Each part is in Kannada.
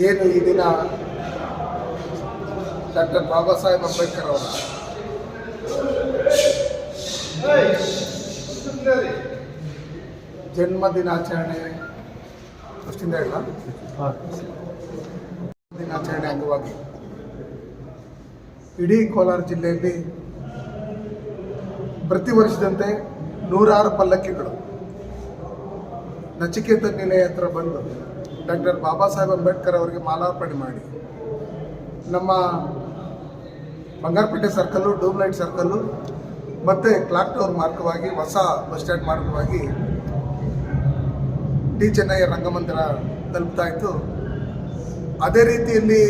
ಏನು ಈ ದಿನ ಡಾಕ್ಟರ್ ಬಾಬಾ ಸಾಹೇಬ್ ಅಂಬೇಡ್ಕರ್ ಅವರ ಜನ್ಮ ದಿನಾಚರಣೆ ಅಷ್ಟಿಂದ ಇಲ್ಲ ದಿನಾಚರಣೆ ಅಂಗವಾಗಿ ಇಡೀ ಕೋಲಾರ ಜಿಲ್ಲೆಯಲ್ಲಿ ಪ್ರತಿ ವರ್ಷದಂತೆ ನೂರಾರು ಪಲ್ಲಕ್ಕಿಗಳು ನಚಿಕೇತ ನಿಲಯ ಹತ್ರ ಬಂದು ಡಾಕ್ಟರ್ ಬಾಬಾ ಸಾಹೇಬ್ ಅಂಬೇಡ್ಕರ್ ಅವರಿಗೆ ಮಾಲಾರ್ಪಣೆ ಮಾಡಿ. ನಮ್ಮ Bangarapete circle doom light circle, ಮತ್ತು ಕ್ಲಾಕ್ ಟವರ್ ಮಾರ್ಗವಾಗಿ ಹೊಸ ಬಸ್ ಸ್ಟ್ಯಾಂಡ್ ಮಾರ್ಗವಾಗಿ ಡಿ ಚೆನ್ನಯ್ಯ ರಂಗಮಂದಿರ ತಲುಪ್ತಾ ಇತ್ತು. ಅದೇ ರೀತಿಯಲ್ಲಿ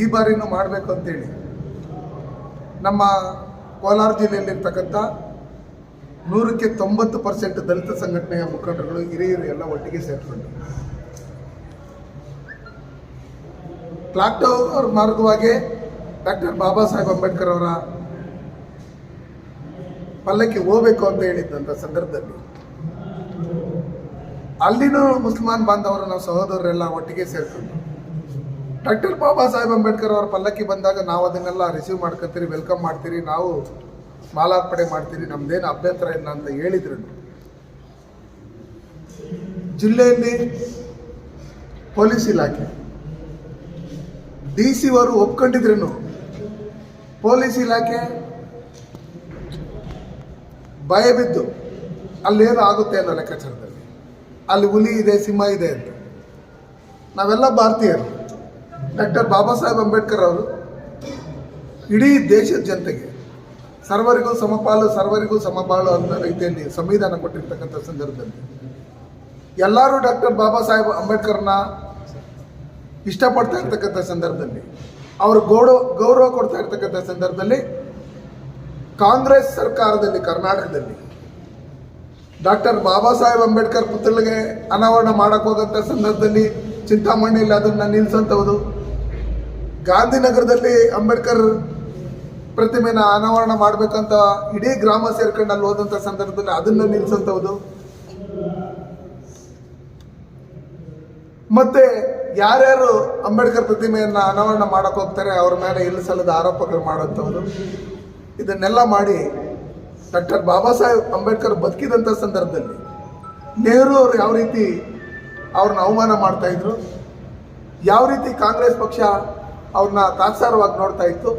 ಈ ಬಾರಿನೂ ಮಾಡಬೇಕು ಅಂತೇಳಿ ನಮ್ಮ ಕೋಲಾರ ಜಿಲ್ಲೆಯಲ್ಲಿರ್ತಕ್ಕಂಥ ನೂರಕ್ಕೆ ತೊಂಬತ್ತು ಪರ್ಸೆಂಟ್ ದಲಿತ ಸಂಘಟನೆಯ ಮುಖಂಡರುಗಳು ಹಿರಿಯರು ಎಲ್ಲ ಒಟ್ಟಿಗೆ ಸೇರಿಕೊಂಡು ಕ್ಲಾಕ್ ಅವ್ರ ಮಾರ್ಗವಾಗಿ ಡಾಕ್ಟರ್ ಬಾಬಾ ಸಾಹೇಬ್ ಅಂಬೇಡ್ಕರ್ ಅವರ ಪಲ್ಲಕ್ಕಿ ಹೋಗ್ಬೇಕು ಅಂತ ಹೇಳಿದ್ದಂಥ ಸಂದರ್ಭದಲ್ಲಿ ಅಲ್ಲಿನೂ ಮುಸಲ್ಮಾನ್ ಬಾಂಧವರು ನಾವು ಸಹೋದರರೆಲ್ಲ ಒಟ್ಟಿಗೆ ಸೇರ್ಕೊಂಡು ಡಾಕ್ಟರ್ ಬಾಬಾ ಸಾಹೇಬ್ ಅಂಬೇಡ್ಕರ್ ಅವರ ಪಲ್ಲಕ್ಕಿ ಬಂದಾಗ ನಾವು ಅದನ್ನೆಲ್ಲ ರಿಸೀವ್ ಮಾಡ್ಕೊತೀರಿ ವೆಲ್ಕಮ್ ಮಾಡ್ತೀರಿ, ನಾವು ಮಾಲಾರ್ಪಣೆ ಮಾಡ್ತೀರಿ, ನಮ್ದೇನು ಅಭ್ಯಂತರ ಇಲ್ಲ ಅಂತ ಹೇಳಿದ್ರು. ಜಿಲ್ಲೆಯಲ್ಲಿ ಪೊಲೀಸ್ ಇಲಾಖೆ ಡಿ ಸಿ ಅವರು ಒಪ್ಕೊಂಡಿದ್ರು ಪೊಲೀಸ್ ಇಲಾಖೆ ಭಯ ಬಿದ್ದು ಅಲ್ಲೇನು ಆಗುತ್ತೆ ಅನ್ನೋ ಲೆಕ್ಕಾಚಾರದಲ್ಲಿ. ಅಲ್ಲಿ ಹುಲಿ ಇದೆ, ಸಿಂಹ ಇದೆ ಅಂತ. ನಾವೆಲ್ಲ ಭಾರತೀಯರು. ಡಾಕ್ಟರ್ ಬಾಬಾ ಸಾಹೇಬ್ ಅಂಬೇಡ್ಕರ್ ಅವರು ಇಡೀ ದೇಶದ ಜನತೆಗೆ ಸರ್ವರಿಗೂ ಸಮಪಾಲು ಸರ್ವರಿಗೂ ಸಮಪಾಲು ಅನ್ನೋ ರೀತಿಯಲ್ಲಿ ಸಂವಿಧಾನ ಕೊಟ್ಟಿರ್ತಕ್ಕಂಥ ಸಂದರ್ಭದಲ್ಲಿ ಎಲ್ಲರೂ ಡಾಕ್ಟರ್ ಬಾಬಾ ಸಾಹೇಬ್ ಅಂಬೇಡ್ಕರ್ನ ಇಷ್ಟಪಡ್ತಾ ಇರ್ತಕ್ಕಂಥ ಸಂದರ್ಭದಲ್ಲಿ, ಅವರು ಗೌರವ ಗೌರವ ಕೊಡ್ತಾ ಇರ್ತಕ್ಕಂಥ ಸಂದರ್ಭದಲ್ಲಿ, ಕಾಂಗ್ರೆಸ್ ಸರ್ಕಾರದಲ್ಲಿ, ಕರ್ನಾಟಕದಲ್ಲಿ, ಡಾಕ್ಟರ್ ಬಾಬಾ ಸಾಹೇಬ್ ಅಂಬೇಡ್ಕರ್ ಪುತ್ಥಳಿಗೆ ಅನಾವರಣ ಮಾಡಕ್ ಹೋಗಂತ ಸಂದರ್ಭದಲ್ಲಿ ಚಿಂತಾಮಣಿಯಲ್ಲಿ ಅದನ್ನ ನಿಲ್ಸಂತವುದು ಗಾಂಧಿನಗರದಲ್ಲಿ ಅಂಬೇಡ್ಕರ್ ಪ್ರತಿಮೆನ ಅನಾವರಣ ಮಾಡ್ಬೇಕಂತ ಇಡೀ ಗ್ರಾಮ ಸೇರ್ಕೊಂಡು ಅಲ್ಲಿ ಹೋದಂಥ ಸಂದರ್ಭದಲ್ಲಿ ಅದನ್ನ ನಿಲ್ಸಂತವುದು ಮತ್ತೆ ಯಾರ್ಯಾರು ಅಂಬೇಡ್ಕರ್ ಪ್ರತಿಮೆಯನ್ನು ಅನಾವರಣ ಮಾಡಕ್ ಹೋಗ್ತಾರೆ, ಅವ್ರ ಮೇಲೆ ಇಲ್ಲಿ ಸಲ್ಲದ ಆರೋಪಗಳು ಮಾಡುವಂಥವ್ರು. ಇದನ್ನೆಲ್ಲ ಮಾಡಿ ಡಾಕ್ಟರ್ ಬಾಬಾ ಸಾಹೇಬ್ ಅಂಬೇಡ್ಕರ್ ಬದುಕಿದಂಥ ಸಂದರ್ಭದಲ್ಲಿ ನೆಹರು ಅವರು ಯಾವ ರೀತಿ ಅವ್ರನ್ನ ಅವಮಾನ ಮಾಡ್ತಾ ಇದ್ರು, ಯಾವ ರೀತಿ ಕಾಂಗ್ರೆಸ್ ಪಕ್ಷ ಅವ್ರನ್ನ ತಾತ್ಸಾರವಾಗಿ ನೋಡ್ತಾ ಇತ್ತು,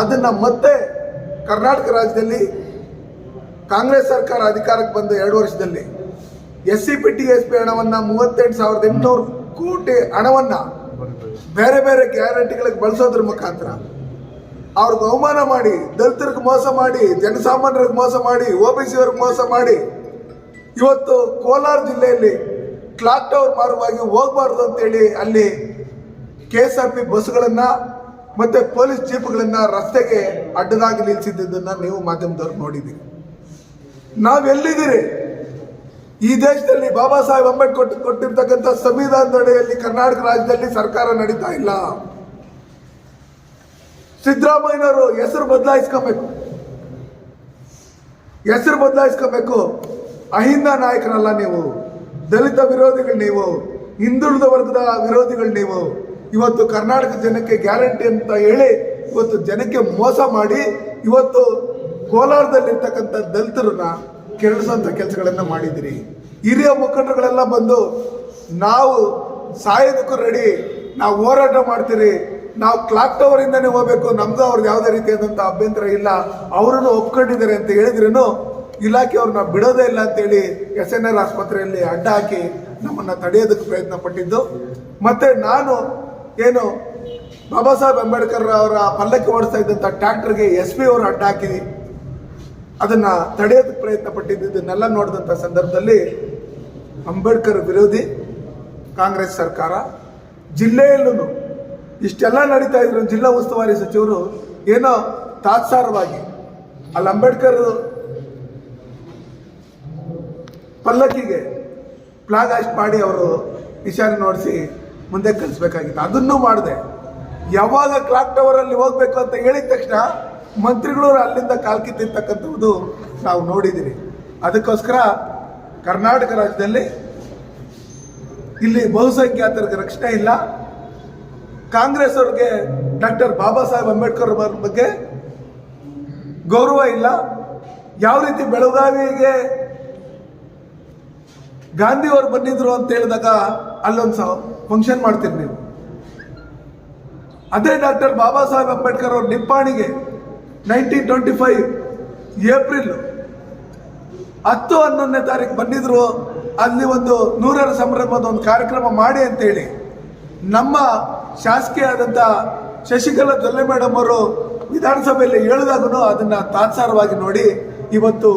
ಅದನ್ನ ಮತ್ತೆ ಕರ್ನಾಟಕ ರಾಜ್ಯದಲ್ಲಿ ಕಾಂಗ್ರೆಸ್ ಸರ್ಕಾರ ಅಧಿಕಾರಕ್ಕೆ ಬಂದ ಎರಡು ವರ್ಷದಲ್ಲಿ S C P T S P ಹಣವನ್ನ ಮೂವತ್ತೆಂಟು ಸಾವಿರದ ಎಂಟುನೂರು ಕೋಟಿ ಹಣವನ್ನ ಬೇರೆ ಬೇರೆ ಗ್ಯಾರಂಟಿಗಳಿಗೆ ಬಳಸೋದ್ರ ಮುಖಾಂತರ ಅವ್ರಿಗೆ ಅವಮಾನ ಮಾಡಿ, ದಲಿತರಿಗೆ ಮೋಸ ಮಾಡಿ, ಜನಸಾಮಾನ್ಯರಿಗೆ ಮೋಸ ಮಾಡಿ ಒ ಬಿ ಸಿ ಅವ್ರಿಗೆ ಮೋಸ ಮಾಡಿ, ಇವತ್ತು ಕೋಲಾರ ಜಿಲ್ಲೆಯಲ್ಲಿ ಕ್ಲಾಕ್ ಟವರ್ ಮಾರ್ಗವಾಗಿ ಹೋಗಬಾರ್ದು ಅಂತೇಳಿ ಅಲ್ಲಿ ಕೆ ಎಸ್ ಆರ್ ಪಿ ಬಸ್ಗಳನ್ನ ಮತ್ತೆ ಪೊಲೀಸ್ ಜೀಪ್ಗಳನ್ನ ರಸ್ತೆಗೆ ಅಡ್ಡದಾಗಿ ನಿಲ್ಲಿಸಿದ್ದನ್ನ ನೀವು ಮಾಧ್ಯಮದವ್ರು ನೋಡಿದ್ದೀರಿ. ನಾವೆಲ್ಲಿದ್ದೀರಿ? ಈ ದೇಶದಲ್ಲಿ ಬಾಬಾ ಸಾಹೇಬ್ ಅಂಬೇಡ್ಕರ್ ಕೊಟ್ಟಿರ್ತಕ್ಕಂಥ ಸಂವಿಧಾನದಡಿಯಲ್ಲಿ ಕರ್ನಾಟಕ ರಾಜ್ಯದಲ್ಲಿ ಸರ್ಕಾರ ನಡೀತಾ ಇಲ್ಲ. ಸಿದ್ದರಾಮಯ್ಯನವರು ಹೆಸರು ಬದಲಾಯಿಸ್ಕೋಬೇಕು. ಹೆಸರು ಬದಲಾಯಿಸ್ಕೋಬೇಕು. ಅಹಿಂದ ನಾಯಕರಲ್ಲ ನೀವು. ದಲಿತ ವಿರೋಧಿಗಳು ನೀವು. ಹಿಂದುಳಿದ ವರ್ಗದ ವಿರೋಧಿಗಳು ನೀವು. ಇವತ್ತು ಕರ್ನಾಟಕ ಜನಕ್ಕೆ ಗ್ಯಾರಂಟಿ ಅಂತ ಹೇಳಿ ಇವತ್ತು ಜನಕ್ಕೆ ಮೋಸ ಮಾಡಿ ಇವತ್ತು ಕೋಲಾರದಲ್ಲಿರ್ತಕ್ಕಂಥ ದಲಿತರನ್ನ ಕೆರಳಿಸೋಂಥ ಕೆಲಸಗಳನ್ನ ಮಾಡಿದಿರಿ ಹಿರಿಯ ಮುಖಂಡರುಗಳೆಲ್ಲ ಬಂದು, ನಾವು ಸಾಯೋದಕ್ಕೂ ರೆಡಿ ನಾವು ಹೋರಾಟ ಮಾಡ್ತೀರಿ, ನಾವು ಕ್ಲಾಕ್ ಟವರ್ ಇಂದಾನೆ ಹೋಗ್ಬೇಕು, ನಮ್ದು ಅವ್ರದ್ದು ಯಾವುದೇ ರೀತಿಯಾದಂಥ ಅಭ್ಯಂತರ ಇಲ್ಲ, ಅವರನ್ನು ಒಪ್ಕೊಂಡಿದ್ದಾರೆ ಅಂತ ಹೇಳಿದ್ರೇನು ಇಲಾಖೆ ಅವ್ರನ್ನ ಬಿಡೋದೇ ಇಲ್ಲ ಅಂತೇಳಿ ಎಸ್ ಎನ್ ಆರ್ ಆಸ್ಪತ್ರೆಯಲ್ಲಿ ಅಡ್ಡ ಹಾಕಿ ನಮ್ಮನ್ನ ತಡೆಯೋದಕ್ಕೆ ಪ್ರಯತ್ನ ಪಟ್ಟಿದ್ದು. ಮತ್ತೆ ನಾನು ಏನು ಬಾಬಾ ಸಾಹೇಬ್ ಅಂಬೇಡ್ಕರ್ ಅವರ ಪಲ್ಲಕ್ಕಿ ಓಡಿಸ್ತಾ ಇದ್ದಂಥ ಟ್ರ್ಯಾಕ್ಟರ್ಗೆ ಎಸ್ ಪಿ ಅವರು ಅಡ್ಡ ಹಾಕಿ ಅದನ್ನ ತಡೆಯೋದಕ್ಕೆ ಪ್ರಯತ್ನ ಪಟ್ಟಿದ್ದು ಇದನ್ನೆಲ್ಲ ನೋಡಿದಂಥ ಸಂದರ್ಭದಲ್ಲಿ ಅಂಬೇಡ್ಕರ್ ವಿರೋಧಿ ಕಾಂಗ್ರೆಸ್ ಸರ್ಕಾರ ಜಿಲ್ಲೆಯಲ್ಲೂ ಇಷ್ಟೆಲ್ಲ ನಡೀತಾ ಇದ್ರು ಜಿಲ್ಲಾ ಉಸ್ತುವಾರಿ ಸಚಿವರು ಏನೋ ತಾತ್ಸಾರವಾಗಿ. ಅಲ್ಲಿ ಅಂಬೇಡ್ಕರ್ ಪಲ್ಲಕ್ಕಿಗೆ ಫ್ಲಾಗ್ ಹಾಸ್ಟ್ ಮಾಡಿ ಅವರು ಇಶಾರೆ ನೋಡಿಸಿ ಮುಂದೆ ಕಲಿಸ್ಬೇಕಾಗಿತ್ತು. ಅದನ್ನೂ ಮಾಡಿದೆ. ಯಾವಾಗ ಕ್ಲಾಕ್ ಟವರಲ್ಲಿ ಹೋಗ್ಬೇಕು ಅಂತ ಹೇಳಿದ ತಕ್ಷಣ ಮಂತ್ರಿಗಳು ಅಲ್ಲಿಂದ ಕಾಲ್ಕಿತ್ತಿರ್ತಕ್ಕಂಥದ್ದು ನಾವು ನೋಡಿದ್ದೀವಿ ಅದಕ್ಕೋಸ್ಕರ ಕರ್ನಾಟಕ ರಾಜ್ಯದಲ್ಲಿ ಇಲ್ಲಿ ಬಹುಸಂಖ್ಯಾತರಿಗೆ ರಕ್ಷಣೆ ಇಲ್ಲ. ಕಾಂಗ್ರೆಸ್ ಅವ್ರಿಗೆ ಡಾಕ್ಟರ್ ಬಾಬಾ ಸಾಹೇಬ್ ಅಂಬೇಡ್ಕರ್ ಅವರ ಬಗ್ಗೆ ಗೌರವ ಇಲ್ಲ. ಯಾವ ರೀತಿ ಬೆಳಗಾವಿಗೆ ಗಾಂಧಿ ಅವರು ಬಂದಿದ್ರು ಅಂತ ಹೇಳಿದಾಗ ಅಲ್ಲೊಂದು ಫಂಕ್ಷನ್ ಮಾಡ್ತೀರಿ ನೀವು. ಅದೇ ಡಾಕ್ಟರ್ ಬಾಬಾ ಸಾಹೇಬ್ ಅಂಬೇಡ್ಕರ್ ಅವ್ರ ನಿಪ್ಪಾಣಿಗೆ ನೈನ್ಟೀನ್ ಟ್ವೆಂಟಿ ಫೈವ್ ಏಪ್ರಿಲ್ ಹತ್ತು ಹನ್ನೊಂದನೇ ತಾರೀಕು ಬಂದಿದ್ರು, ಅಲ್ಲಿ ಒಂದು ನೂರರ ಸಂಭ್ರಮದ ಒಂದು ಕಾರ್ಯಕ್ರಮ ಮಾಡಿ ಅಂತೇಳಿ. ನಮ್ಮ ಶಾಸಕಿ ಆದಂಥ ಶಶಿಕಲಾ ಜೊಲ್ಲೆ ಮೇಡಮ್ ಅವರು ವಿಧಾನಸಭೆಯಲ್ಲಿ ಹೇಳಿದಾಗೂ ಅದನ್ನ ತಾತ್ಸಾರವಾಗಿ ನೋಡಿ, ಇವತ್ತು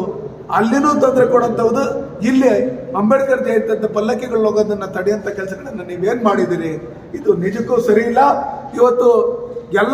ಅಲ್ಲಿನೂ ತೊಂದರೆ ಕೊಡುವಂಥದ್ದು ಇಲ್ಲಿ ಅಂಬೇಡ್ಕರ್ ಜಯಂತಿ ಅಂತ ಪಲ್ಲಕ್ಕಿಗಳು ಹೋಗೋದನ್ನ ತಡೆಯಂತ ಕೆಲಸಗಳನ್ನ ನೀವೇನು ಮಾಡಿದಿರಿ ಇದು ನಿಜಕ್ಕೂ ಸರಿ ಇಲ್ಲ. ಇವತ್ತು ಎಲ್ಲ